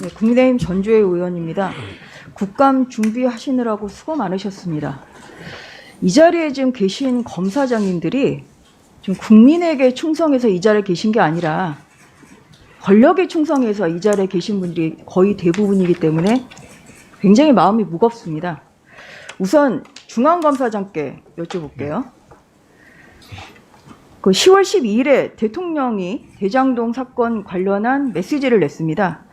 네, 국민의힘 전주의 의원입니다. 국감 준비하시느라고 수고 많으셨습니다. 이 자리에 지금 계신 검사장님들이 좀 국민에게 충성해서 이 자리에 계신 게 아니라 권력에 충성해서 이 자리에 계신 분들이 거의 대부분이기 때문에 굉장히 마음이 무겁습니다. 우선 중앙검사장께 여쭤볼게요. 그 10월 12일에 대통령이 대장동 사건 관련한 메시지를 냈습니다.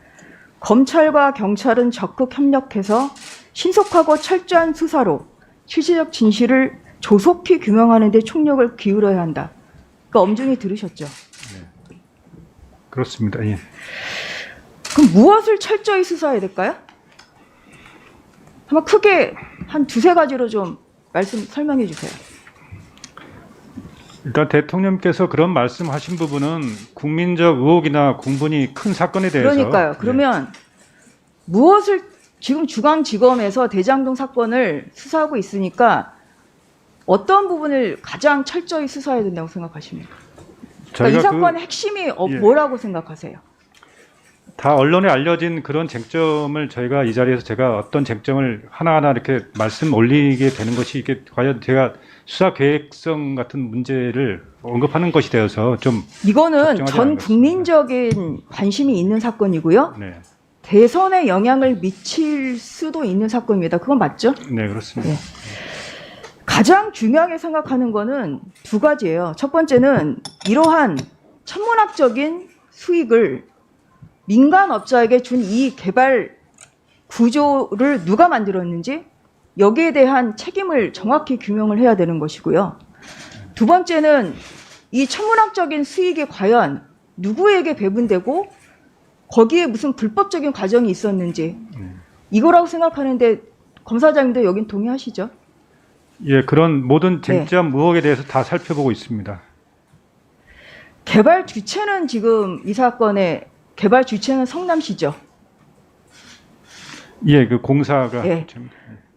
검찰과 경찰은 적극 협력해서 신속하고 철저한 수사로 실질적 진실을 조속히 규명하는 데 총력을 기울여야 한다. 그 엄중히 들으셨죠? 그렇습니다. 예. 그럼 무엇을 철저히 수사해야 될까요? 한번 크게 한 두세 가지로 좀 말씀 설명해 주세요. 일단 대통령께서 그런 말씀하신 부분은 국민적 의혹이나 공분이 큰 사건에 대해서 그러니까요. 예. 그러면 무엇을 지금 중앙지검에서 대장동 사건을 수사하고 있으니까 어떤 부분을 가장 철저히 수사해야 된다고 생각하십니까? 그러니까 이그 사건의 핵심이 어, 예. 뭐라고 생각하세요? 다 언론에 알려진 그런 쟁점을 저희가 이 자리에서 제가 어떤 쟁점을 하나하나 이렇게 말씀 올리게 되는 것이 이게 과연 제가 수사 계획성 같은 문제를 언급하는 것이 되어서 좀 이거는 전 국민적인 관심이 있는 사건이고요. 네, 대선에 영향을 미칠 수도 있는 사건입니다. 그건 맞죠? 네 그렇습니다. 예. 가장 중요하게 생각하는 거는 두 가지예요. 첫 번째는 이러한 천문학적인 수익을 민간업자에게 준 이 개발 구조를 누가 만들었는지 여기에 대한 책임을 정확히 규명을 해야 되는 것이고요. 두 번째는 이 천문학적인 수익이 과연 누구에게 배분되고 거기에 무슨 불법적인 과정이 있었는지 네. 이거라고 생각하는데 검사장님도 여긴 동의하시죠? 예, 그런 모든 네. 쟁점 의혹에 대해서 다 살펴보고 있습니다. 개발 주체는 지금 이 사건의 개발 주체는 성남시죠. 예, 그 공사가 예. 좀-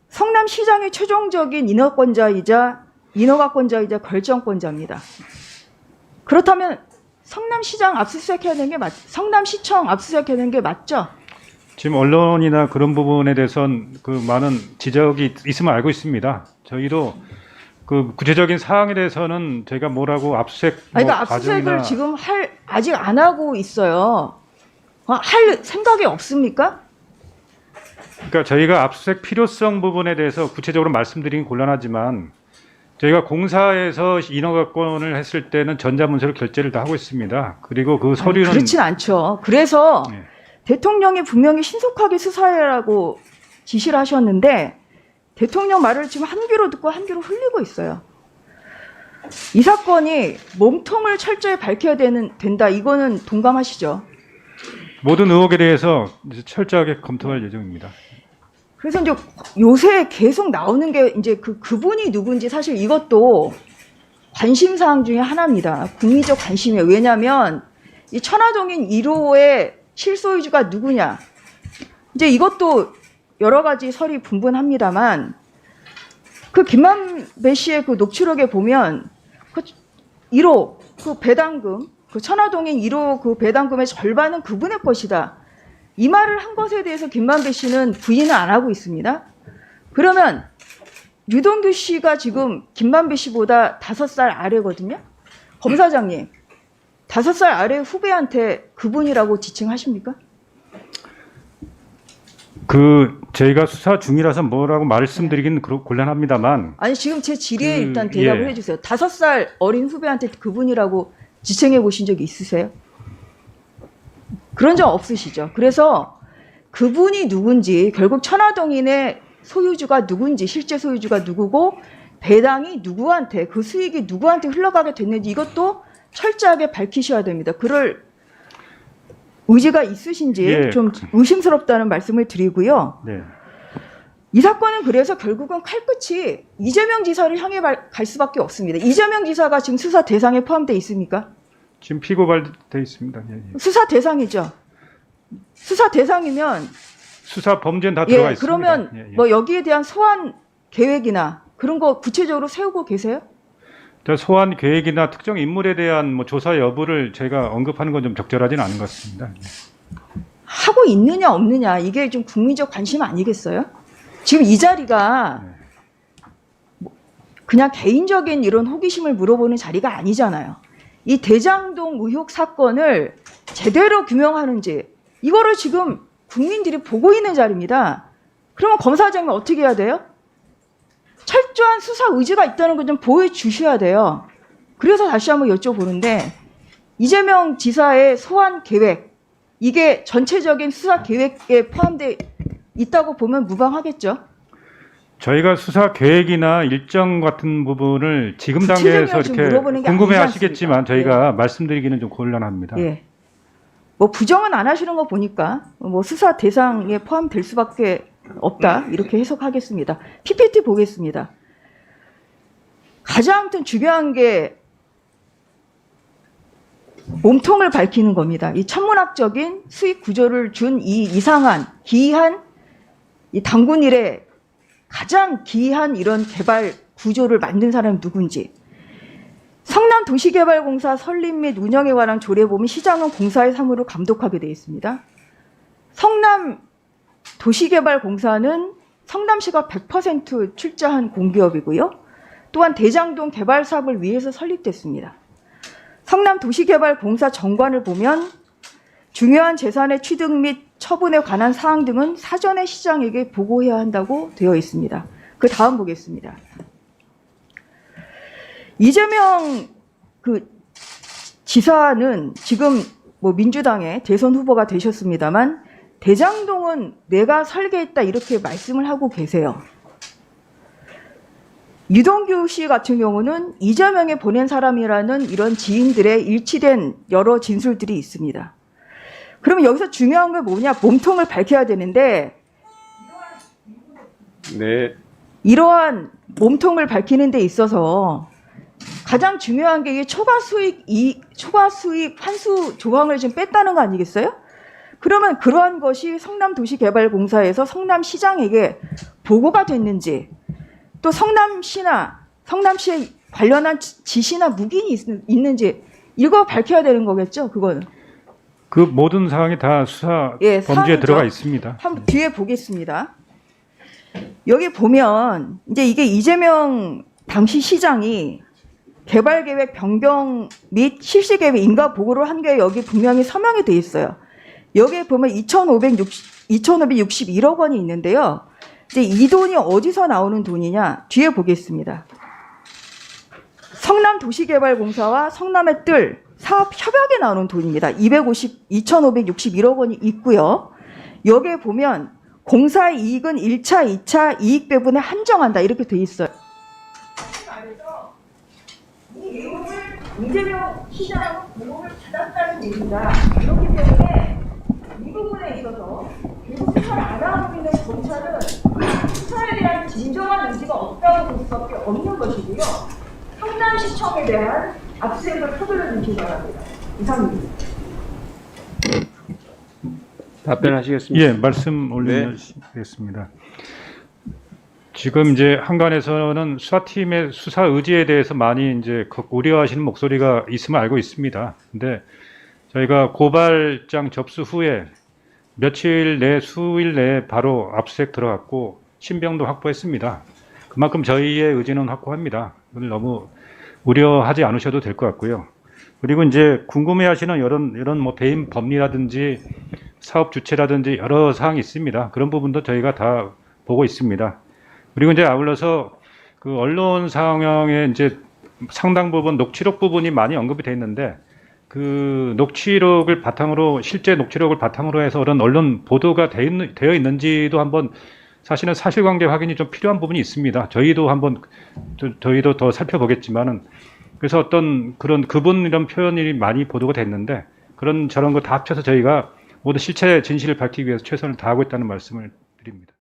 성남시장의 최종적인 인허권자이자 인허가권자이자 결정권자입니다. 그렇다면 성남시장 압수수색해야 되는 게 맞, 성남시청 압수수색해야 되는 게 맞죠? 지금 언론이나 그런 부분에 대해선 그 많은 지적이 있으면 알고 있습니다. 저희도 그 구체적인 사항에 대해서는 저희가 뭐라고 압수수색 아니, 뭐 그러니까 압수수색을 과정이나 지금 할 아직 안 하고 있어요. 어, 할 생각이 없습니까? 그러니까 저희가 압수수색 필요성 부분에 대해서 구체적으로 말씀드리긴 곤란하지만 저희가 공사에서 인허가권을 했을 때는 전자문서로 결제를 다 하고 있습니다. 그리고 그 서류는 아니, 그렇진 않죠. 그래서 예. 대통령이 분명히 신속하게 수사해라고 지시를 하셨는데 대통령 말을 지금 한 귀로 듣고 한 귀로 흘리고 있어요. 이 사건이 몸통을 철저히 밝혀야 되는 된다. 이거는 동감하시죠? 모든 의혹에 대해서 이제 철저하게 검토할 예정입니다. 그래서 이제 요새 계속 나오는 게 이제 그 그분이 누군지 사실 이것도 관심 사항 중에 하나입니다. 국민적 관심이에요. 왜냐하면 이 천화동인 1호의 실소유주가 누구냐. 이제 이것도 여러 가지 설이 분분합니다만 그 김만배 씨의 그 녹취록에 보면 그 1호 그 배당금 그 천화동인 1호 그 배당금의 절반은 그분의 것이다. 이 말을 한 것에 대해서 김만배 씨는 부인을 안 하고 있습니다. 그러면 유동규 씨가 지금 김만배 씨보다 다섯 살 아래거든요. 검사장님, 다섯 살 아래 후배한테 그분이라고 지칭하십니까? 그 저희가 수사 중이라서 뭐라고 말씀드리기는 그렇- 곤란합니다만 아니 지금 제 질의에 그, 일단 대답을 예. 해주세요. 다섯 살 어린 후배한테 그분이라고 지칭해 보신 적 있으세요? 그런 적 없으시죠. 그래서 그분이 누군지 결국 천화동인의 소유주가 누군지 실제 소유주가 누구고 배당이 누구한테 그 수익이 누구한테 흘러가게 됐는지 이것도 철저하게 밝히셔야 됩니다. 그럴 의지가 있으신지 예. 좀 의심스럽다는 말씀을 드리고요. 네. 이 사건은 그래서 결국은 칼끝이 이재명 지사를 향해 갈- 갈 수밖에 없습니다. 이재명 지사가 지금 수사 대상에 포함되어 있습니까? 지금 피고발돼 있습니다. 예, 예. 수사 대상이죠. 수사 대상이면 수사 범죄는 다 들어가 예 있습니다. 그러면 예, 예. 뭐 여기에 대한 소환 계획이나 그런 거 구체적으로 세우고 계세요? 저 소환 계획이나 특정 인물에 대한 뭐 조사 여부를 저희가 언급하는 건 좀 적절하지는 않은 것 같습니다. 예. 하고 있느냐 없느냐 이게 좀 국민적 관심 아니겠어요? 지금 이 자리가 뭐 그냥 개인적인 이런 호기심을 물어보는 자리가 아니잖아요. 이 대장동 의혹 사건을 제대로 규명하는지 이거를 지금 국민들이 보고 있는 자리입니다. 그러면 검사장이 어떻게 해야 돼요? 철저한 수사 의지가 있다는 걸 좀 보여주셔야 돼요. 그래서 다시 한번 여쭤보는데 이재명 지사의 소환 계획 이게 전체적인 수사 계획에 포함돼 있다고 보면 무방하겠죠. 저희가 수사 계획이나 일정 같은 부분을 지금 구체적으로 단계에서 좀 이렇게 물어보는 게 궁금해 아니지 하시겠지만 않습니까? 저희가 말씀드리기는 좀 곤란합니다. 예. 뭐 부정은 안 하시는 거 보니까 뭐 수사 대상에 포함될 수밖에 없다 이렇게 해석하겠습니다. PPT 보겠습니다. 가장 아무튼 중요한 게 몸통을 밝히는 겁니다. 이 천문학적인 수익 구조를 준 이 이상한 기이한 이 당군 일에 가장 기이한 이런 개발 구조를 만든 사람이 누군지 성남 도시개발공사 설립 및 운영에 관한 조례 보면 시장은 공사의 사무를 감독하게 되어 있습니다. 성남 도시개발공사는 성남시가 100% 출자한 공기업이고요. 또한 대장동 개발 사업을 위해서 설립됐습니다. 성남 도시개발공사 정관을 보면 중요한 재산의 취득 및 처분에 관한 사항 등은 사전에 시장에게 보고해야 한다고 되어 있습니다. 그 다음 보겠습니다. 이재명 그 지사는 지금 뭐 민주당의 대선 후보가 되셨습니다만 대장동은 내가 설계했다 이렇게 말씀을 하고 계세요. 유동규 씨 같은 경우는 이재명이 보낸 사람이라는 이런 지인들의 일치된 여러 진술들이 있습니다. 그러면 여기서 중요한 게 뭐냐? 몸통을 밝혀야 되는데 네, 이러한 몸통을 밝히는 데 있어서 가장 중요한 게이 초과 수익 이 초과 수익 환수 조항을 좀 뺐다는 거 아니겠어요? 그러면 그러한 것이 성남도시개발공사에서 성남시장에게 보고가 됐는지 또 성남시나 성남시에 관련한 지- 지시나 있, 있는지 이거 밝혀야 되는 거겠죠? 그거는 그 모든 사항이 다 수사 예, 사항이죠. 들어가 있습니다. 한번 뒤에 보겠습니다. 여기 보면 이제 이게 이재명 당시 시장이 개발 계획 변경 및 실시 계획 인가 보고를 한 게 여기 분명히 서명이 돼 있어요. 여기에 보면 2,560 2,561억 원이 있는데요. 이제 이 돈이 어디서 나오는 돈이냐? 뒤에 보겠습니다. 성남 도시개발공사와 성남의 뜰 사업 협약에 나오는 돈입니다. 250 2,561억 원이 있고요. 여기에 보면 공사 이익은 1차, 2차 이익 배분에 한정한다 이렇게 돼 있어요. 이재명 시장은 보고를 받았다는 얘기다. 그렇기 때문에 이 부분에 있어서 결국 수사를 안 하고 있는 검찰은 수사에 대한 진정한 의지가 없다고 볼 수밖에 없는 것이고요. 성남시청에 대한 압수수색을 서둘러 주시기 바랍니다. 이상입니다. 답변하시겠습니까? 예, 말씀 올리겠습니다. 지금 이제 한간에서는 수사팀의 수사 의지에 대해서 많이 이제 그 우려하시는 목소리가 있음을 알고 있습니다. 근데 저희가 고발장 접수 후에 며칠 내 수일 내에 바로 압수수색 들어갔고 신병도 확보했습니다. 그만큼 저희의 의지는 확고합니다. 그걸 너무 우려하지 않으셔도 될 것 같고요. 그리고 이제 궁금해하시는 이런 이런 뭐 배임 법리라든지 사업 주체라든지 여러 사항이 있습니다. 그런 부분도 저희가 다 보고 있습니다. 그리고 이제 아울러서 그 언론 상황에 이제 상당 부분 녹취록 부분이 많이 언급이 돼 있는데 그 녹취록을 바탕으로 실제 녹취록을 바탕으로 해서 그런 언론 보도가 되어 있는지도 한번 사실은 사실관계 확인이 좀 필요한 부분이 있습니다. 저희도 한번 저- 저희도 더 살펴보겠지만은 그래서 어떤 그런 그분 이런 표현이 많이 보도가 됐는데 그런 저런 거 다 합쳐서 저희가 모두 실체 진실을 밝히기 위해서 최선을 다하고 있다는 말씀을 드립니다.